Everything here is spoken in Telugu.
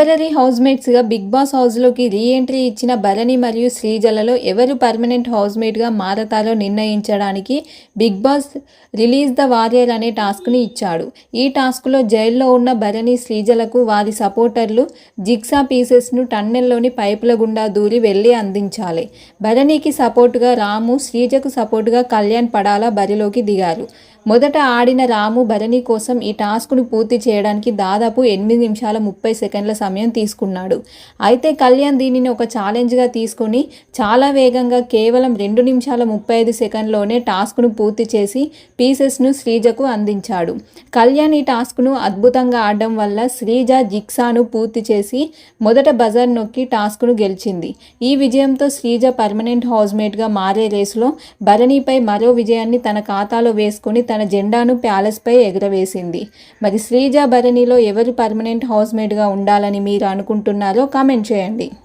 టెంపరీ హౌస్మేట్స్గా బిగ్ బాస్ హౌస్లోకి రీ ఎంట్రీ ఇచ్చిన భరణి మరియు శ్రీజలలో ఎవరు పర్మనెంట్ హౌస్మేట్గా మారతారో నిర్ణయించడానికి Bigg Boss release the warrior అనే టాస్క్ని ఇచ్చాడు. ఈ టాస్క్లో జైల్లో ఉన్న భరణి శ్రీజలకు వారి సపోర్టర్లు జిగ్సా పీసెస్ను టన్నెల్లోని పైపుల గుండా దూరి వెళ్ళి అందించాలి. భరణికి సపోర్టుగా రాము శ్రీజకు సపోర్టుగా కళ్యాణ్ పడాల బరిలోకి దిగారు. మొదట ఆడిన రాము భరణి కోసం ఈ టాస్క్ను పూర్తి చేయడానికి దాదాపు ఎనిమిది నిమిషాల ముప్పై సెకండ్ల సమయం తీసుకున్నాడు. అయితే కళ్యాణ్ దీనిని ఒక ఛాలెంజ్గా తీసుకుని చాలా వేగంగా కేవలం రెండు నిమిషాల ముప్పై ఐదు సెకండ్లోనే టాస్క్ను పూర్తి చేసి పీసెస్ను శ్రీజకు అందించాడు. కళ్యాణ్ ఈ టాస్క్ను అద్భుతంగా ఆడడం వల్ల శ్రీజ జిక్సాను పూర్తి చేసి మొదట బజర్ నొక్కి టాస్క్ను గెలిచింది. ఈ విజయంతో శ్రీజ పర్మనెంట్ హౌస్మేట్గా మారే రేసులో భరణిపై మరో విజయాన్ని తన ఖాతాలో వేసుకొని తన జెండాను ప్యాలెస్పై ఎగురవేసింది. మరి శ్రీజ భరణిలో ఎవరు పర్మనెంట్ హౌస్మేట్గా ఉండాలని మీరు అనుకుంటున్నారో కామెంట్ చేయండి.